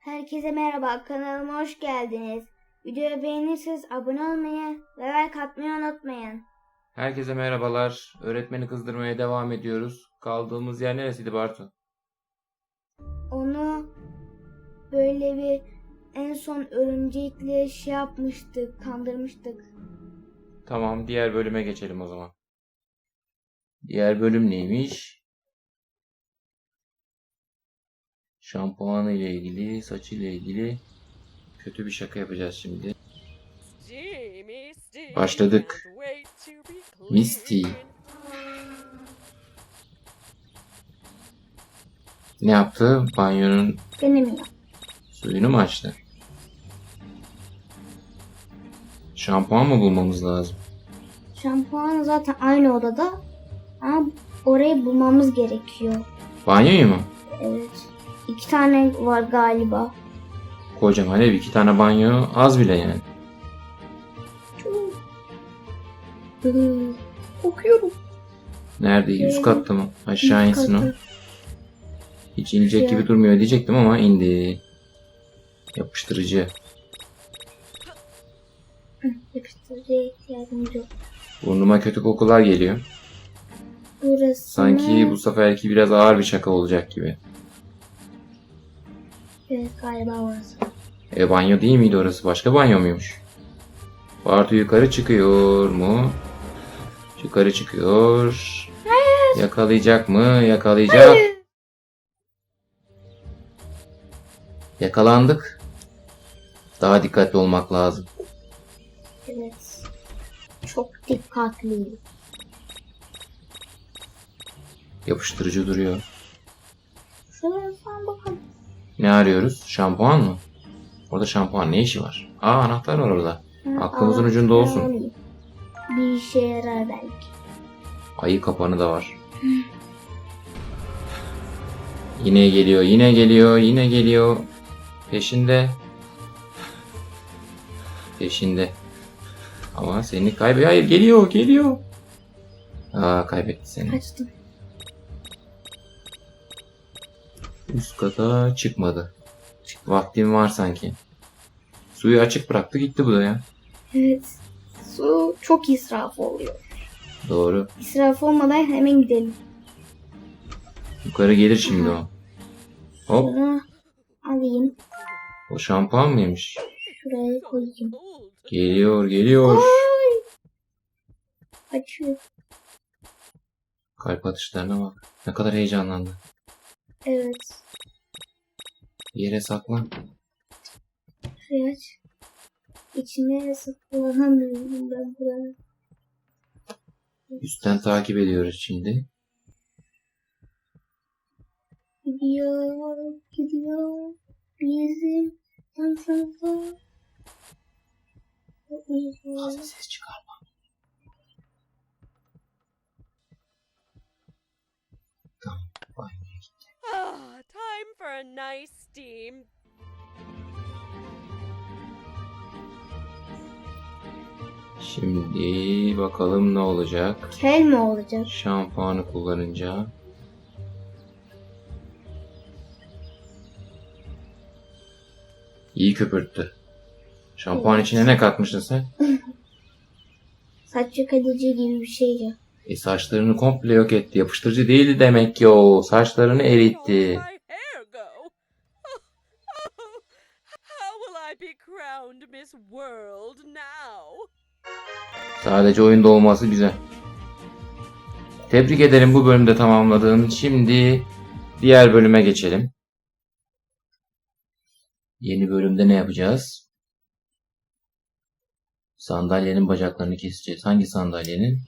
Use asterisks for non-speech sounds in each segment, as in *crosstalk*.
Herkese merhaba, kanalıma hoş geldiniz. Videoyu beğenirseniz abone olmayı ve like atmayı unutmayın. Herkese merhabalar. Öğretmeni kızdırmaya devam ediyoruz. Kaldığımız yer neresiydi Bartu? Onu böyle bir en son örümcekle şey yapmıştık, kandırmıştık. Tamam, diğer bölüme geçelim o zaman. Diğer bölüm neymiş? Şampuanı ile ilgili, saçı ile ilgili kötü bir şaka yapacağız şimdi. Başladık. Misty. Ne yaptı? Banyonun Denemiyor. suyunu mu açtı? Şampuan mı bulmamız lazım? Şampuan zaten aynı odada ama orayı bulmamız gerekiyor. Banyoyu mu? Evet. İki tane var galiba. Kocaman ev iki tane banyo az bile yani. Hı, Kokuyorum. Nerede? Üst katta mı? Aşağı Üst insin o. katı. Hiç inecek gibi durmuyor diyecektim ama indi. Yapıştırıcı. Yapıştırıcıya ihtiyacımız yok. Burnuma kötü kokular geliyor. Burası Sanki bu seferki biraz ağır bir şaka olacak gibi. Evet galiba burası. E banyo değil miydi orası? Başka banyo muymuş? Bartu yukarı çıkıyor mu? Yukarı çıkıyor. Yakalayacak mı? Yakalayacak. Yakalandık. Daha dikkatli olmak lazım. Evet. Çok dikkatli. Yapıştırıcı duruyor. Ne arıyoruz? Şampuan mı? Orada şampuan ne işi var? Aa anahtar var orada. Ha, Aklımızın ucunda olsun. alayım. Bir işe yarar belki. Ayı kapanı da var. Yine geliyor, yine geliyor, yine geliyor. Peşinde. Peşinde. Ama seni kaybediyor. Hayır geliyor, geliyor. Aa kaybetti seni. Kaçtım. Üst kata çıkmadı. Vaktim var sanki. Suyu açık bıraktı gitti bu da ya. Evet. Su çok israf oluyor. Doğru. İsraf olmadan hemen gidelim. Yukarı gelir şimdi o. Hop. Şunu alayım. O şampuan mıymış? Şuraya koyayım. Geliyor, geliyor. Ay! Açıyor. Kalp atışlarına bak. Ne kadar heyecanlandı. Evet. Yere saklan. Şurayı aç. İçine saklanamıyorum ben buraya. Üstten takip ediyoruz şimdi. Gidiyor, gidiyor. Bizim dansımıza. Fazla ses çıkarma. Tamam. banyoya gitti. Ah, time for a nice steam. Şimdi bakalım ne olacak. Kel mi olacak? Şampuanı kullanınca. İyi köpürttü. Şampuan Evet. içine ne katmıştın sen? *laughs* Saç yıkatıcı gibi bir şey ya. E saçlarını komple yok etti. Yapıştırıcı değildi demek ki o. Saçlarını Oh, eritti. Sadece oyunda olması güzel. Tebrik ederim bu bölümde tamamladığın. Şimdi diğer bölüme geçelim. Yeni bölümde ne yapacağız? Sandalyenin bacaklarını keseceğiz. Hangi sandalyenin?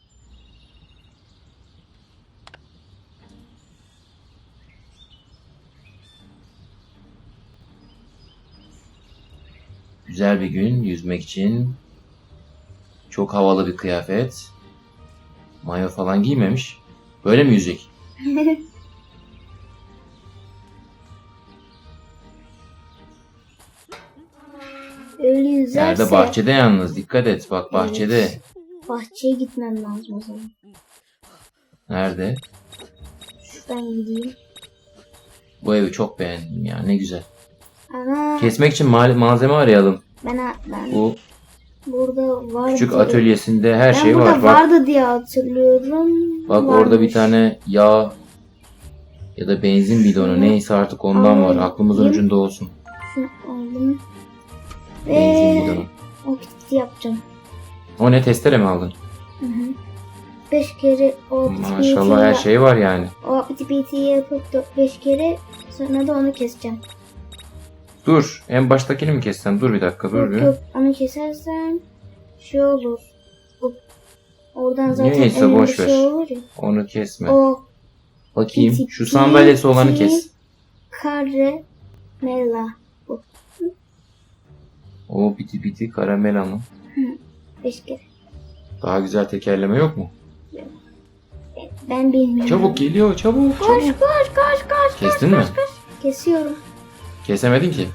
Güzel bir gün yüzmek için. Çok havalı bir kıyafet. Mayo falan giymemiş. Böyle mi yüzecek? *laughs* Öyle yüzerse Nerede bahçede yalnız. Dikkat et bak bahçede. Bahçeye gitmem lazım o zaman. Nerede? Şuradan gideyim. Bu evi çok beğendim ya ne güzel. Ana Kesmek için mal- malzeme arayalım. ben, ben Bu burada var. küçük atölyesinde her ben şey burada var. Bak, vardı diye hatırlıyorum. bak orada bir Varmış. tane yağ ya da benzin bidonu neyse artık ondan var. alayım. Aklımızın ucunda olsun. Aldım. Benzin Ve bidonu. o kiti yapacağım. O ne testere mi aldın? Hı hı. Beş kere o Maşallah her şey var yani. O piti yapıp dört beş kere sonra da onu keseceğim. Dur. En baştakini mi kessem? Dur bir dakika dur Yok bir. yok onu kesersen şey olur. Oradan zaten Neyse, önünde boş ver. şey olur ya. Onu kesme. O Bakayım. Şu sandalyesi olanı kes. Kare mela. O piti piti karamel ama. Beş kere. Daha güzel tekerleme yok mu? Ben bilmiyorum. Çabuk geliyor çabuk Koş çabuk. koş koş koş. Kestin mi? Kesiyorum. Kesemedin ki.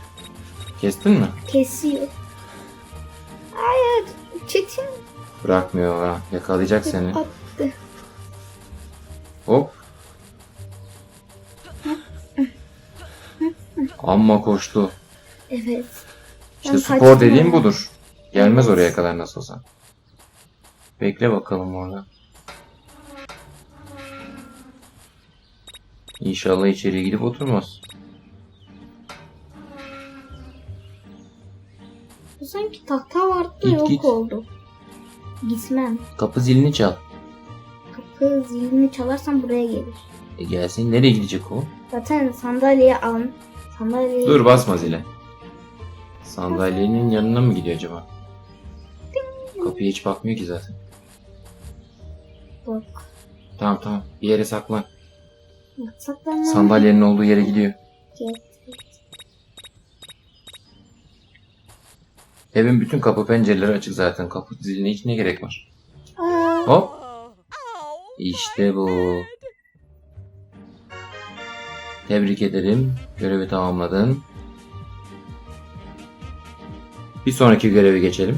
Kestin mi? Kesiyor. Hayır. Çetin Bırakmıyor ha. Yakalayacak seni. attı. Hop. Amma koştu. Evet. İşte Ben spor kaçtım dediğim budur. Gelmez oraya kadar nasıl olsa. Bekle bakalım orada. İnşallah içeriye gidip oturmaz. Sanki tahta vardı da Git, yok git. oldu. Gitmem. Kapı zilini çal. Kapı zilini çalarsam buraya gelir. E gelsin nereye gidecek o? Zaten sandalye al. Sandalye. Dur basma zile. Sandalyenin yanına mı gidiyor acaba? Kapıya hiç bakmıyor ki zaten. Bak. Tamam tamam. Bir yere saklan. Saklanma. Sandalyenin olduğu yere gidiyor. Gel. Evin bütün kapı pencereleri açık zaten. Kapı ziline hiç ne gerek var? Hop. İşte bu. Tebrik ederim. Görevi tamamladın. Bir sonraki görevi geçelim.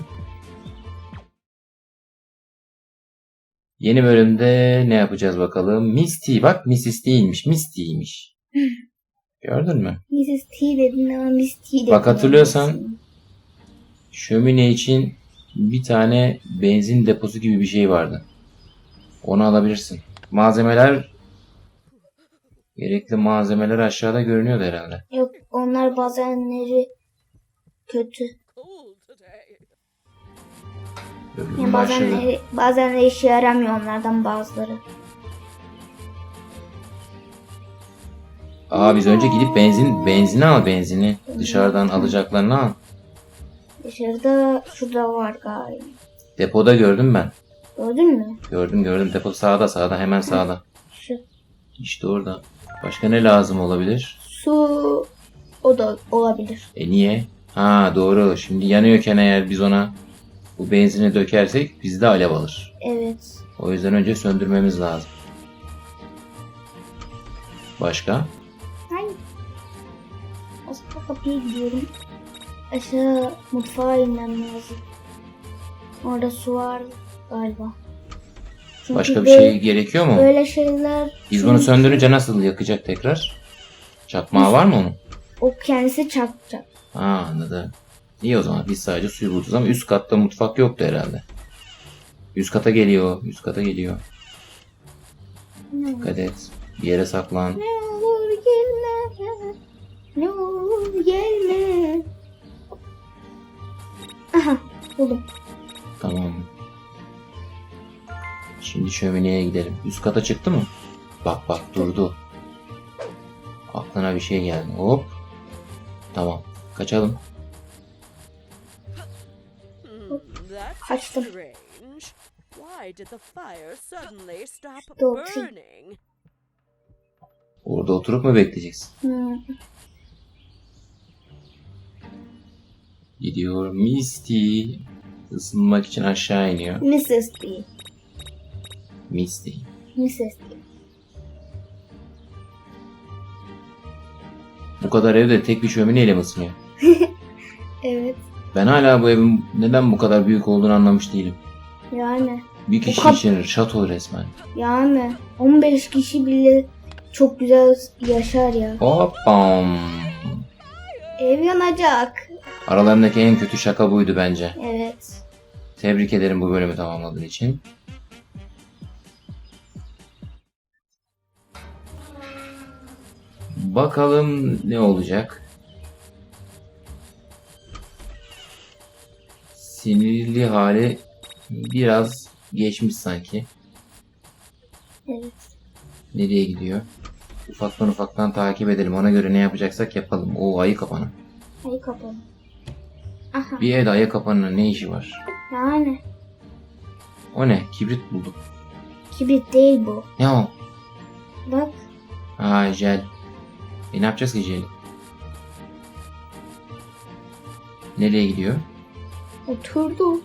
Yeni bölümde ne yapacağız bakalım? Misty. Bak Mrs. değilmiş. Misty'ymiş. *laughs* Gördün mü? Mrs. T dedin ama Miss T dedin. Bak hatırlıyorsan- Şömine için bir tane benzin deposu gibi bir şey vardı. Onu alabilirsin. Malzemeler gerekli malzemeler aşağıda görünüyordu herhalde. Yok onlar bazenleri kötü. Yani bazenleri, bazenleri işe yaramıyor onlardan bazıları. Aa biz önce gidip benzin benzini al benzini. Dışarıdan alacaklarını al. Dışarıda şurada var galiba. Depoda gördüm ben. Gördün mü? Gördüm gördüm. Depo sağda sağda hemen sağda. Şu İşte orada. Başka ne lazım olabilir? su o da olabilir. E niye? Ha doğru. Şimdi yanıyorken eğer biz ona bu benzini dökersek bizde alev alır. Evet. O yüzden önce söndürmemiz lazım. Başka? Hayır. Aslında kapıya gidiyorum. Aşağı mutfağa inmem lazım. Orada su var galiba. Çünkü Başka bir böyle- şey gerekiyor mu? Böyle şeyler Biz bunu söndürünce nasıl yakacak tekrar? Çakmağı var mı onun? o kendisi çarpacak. Ha anladım. İyi o zaman biz sadece suyu bulacağız ama üst katta mutfak yoktu herhalde. Üst kata geliyor, üst kata geliyor. Ne olur, Dikkat et. Bir yere saklan. ne olur gelme. Ne olur gelme. Aha buldum. Tamam. Şimdi şömineye gidelim. Üst kata çıktı mı? Bak bak durdu. Aklına bir şey geldi. Hop. Tamam. Kaçalım. Kaçtım. strange. Why did the fire suddenly stop Doğru. burning? Orada oturup mu bekleyeceksin? Hmm. Gidiyor Misty. Isınmak için aşağı iniyor. Mrs. B. Misty. Mrs. B. Bu kadar evde tek bir şömineyle mi ısınıyor? *laughs* Evet. Ben hala bu evin neden bu kadar büyük olduğunu anlamış değilim. Yani. Bir kişi kap- için şato resmen. Yani 15 kişi bile çok güzel yaşar ya. Hoppam. Ev yanacak. Aralarındaki en kötü şaka buydu bence. Evet. Tebrik ederim bu bölümü tamamladığın için. Bakalım ne olacak. Sinirli hali biraz geçmiş sanki. Evet. Nereye gidiyor? Ufaktan ufaktan takip edelim. Ona göre ne yapacaksak yapalım. O ayı kapanı. Hadi kapalı. Aha. Bir evde ayı kapanının ne işi var? Yani. O ne? Kibrit bulduk. Kibrit değil bu. Ne o? Bak. Aa jel. E ne yapacağız ki jeli? Nereye gidiyor? Oturdu.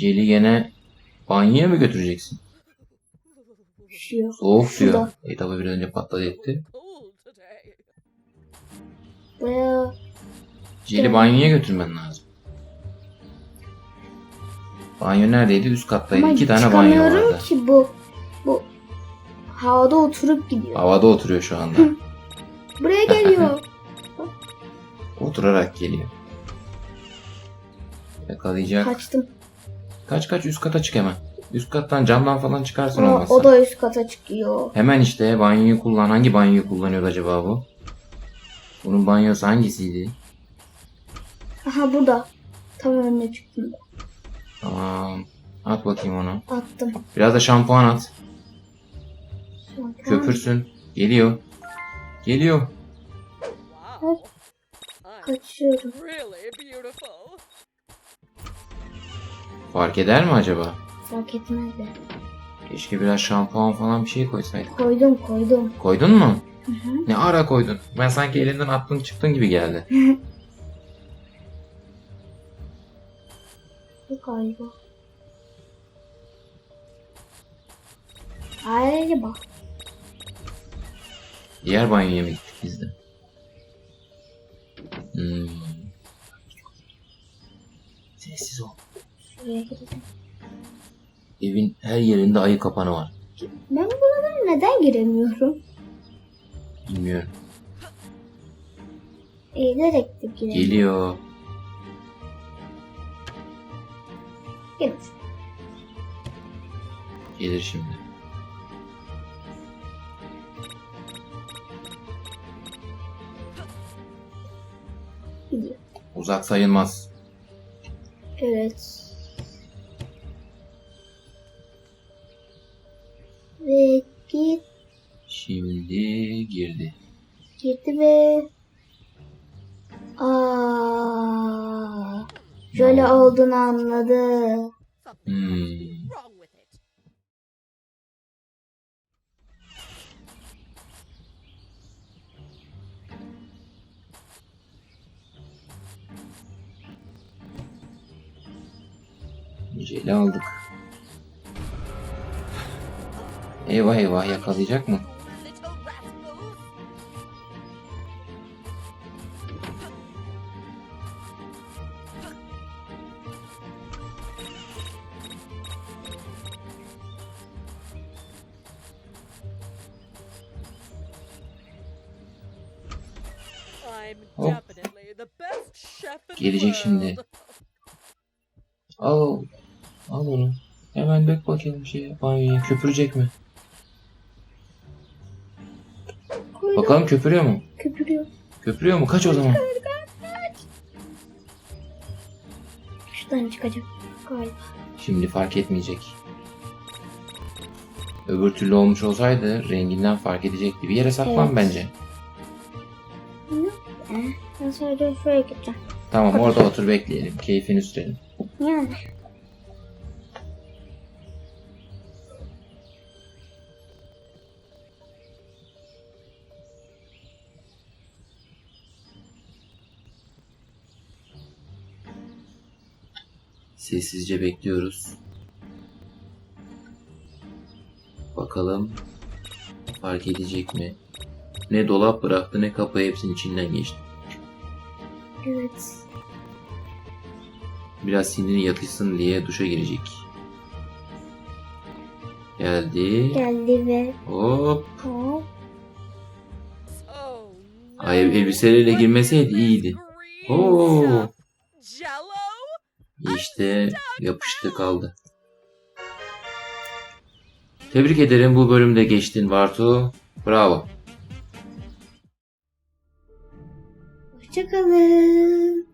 Jeli gene banyoya mı götüreceksin? Üşüyor. Soğuk diyor. Şurada. E tabi bir önce patladı etti. Today. Buraya Jeli banyoya götürmen lazım. Banyo neredeydi? Üst kattaydı. ama İki tane banyo çıkamıyorum vardı. ki bu. Bu havada oturup gidiyor. Havada oturuyor şu anda. Buraya geliyor. *laughs* Oturarak geliyor. Yakalayacak. Kaçtım. Kaç kaç üst kata çık hemen. Üst kattan camdan falan çıkarsın Aa, olmazsa. o da üst kata çıkıyor. Hemen işte banyoyu kullan. Hangi banyoyu kullanıyordu acaba bu? Bunun banyosu hangisiydi? Aha burada. Tam önüne çıktım. Tamam. At bakayım onu. Attım. Biraz da şampuan at. Şampuan. Köpürsün. Geliyor. Geliyor. Kaçıyorum. really beautiful. Fark eder mi acaba? Fark etmez de. Keşke biraz şampuan falan bir şey koysaydık. Koydum koydum. Koydun mu? Hı hı. Ne ara koydun? Ben sanki elinden attın çıktın gibi geldi. *laughs* Bu galiba. Ayrıca bak. Diğer banyoya mı gittik biz de? Hmm. Sessiz ol. Şuraya. Evin her yerinde ayı kapanı var. Ben buralara neden giremiyorum? Bilmiyorum. Eğilerek de giremiyorum. Geliyor. Gelir. Gelir şimdi. Gidiyor. Uzak sayılmaz. Evet. Ve git Şimdi girdi. girdi ve Aa, şöyle olduğunu anladı. Hmm. Eyvah eyvah yakalayacak mı? The Gelecek şimdi. Al. Al onu. Hemen dök bakayım şeye banyoya. Köpürecek mi? Bakalım köpürüyor mu? Köpürüyor. Köpürüyor mu? Kaç o zaman. Şuradan çıkacak galiba. Şimdi fark etmeyecek. Öbür türlü olmuş olsaydı renginden fark edecekti. Bir yere saklan Evet. bence. Eh, ben sadece şuraya gideceğim. Tamam orada otur bekleyelim. Keyfini sürelim. Yani. Sessizce bekliyoruz. Bakalım fark edecek mi? Ne dolap bıraktı ne kapı hepsinin içinden geçti. Evet. Biraz sindirin yatışsın diye duşa girecek. Geldi. Geldi ve Hop. hop. Oh. Ay elbiseleriyle girmeseydi iyiydi. Oo. İşte yapıştı kaldı. Tebrik ederim bu bölümde geçtin Bartu. Bravo. Hoşçakalın.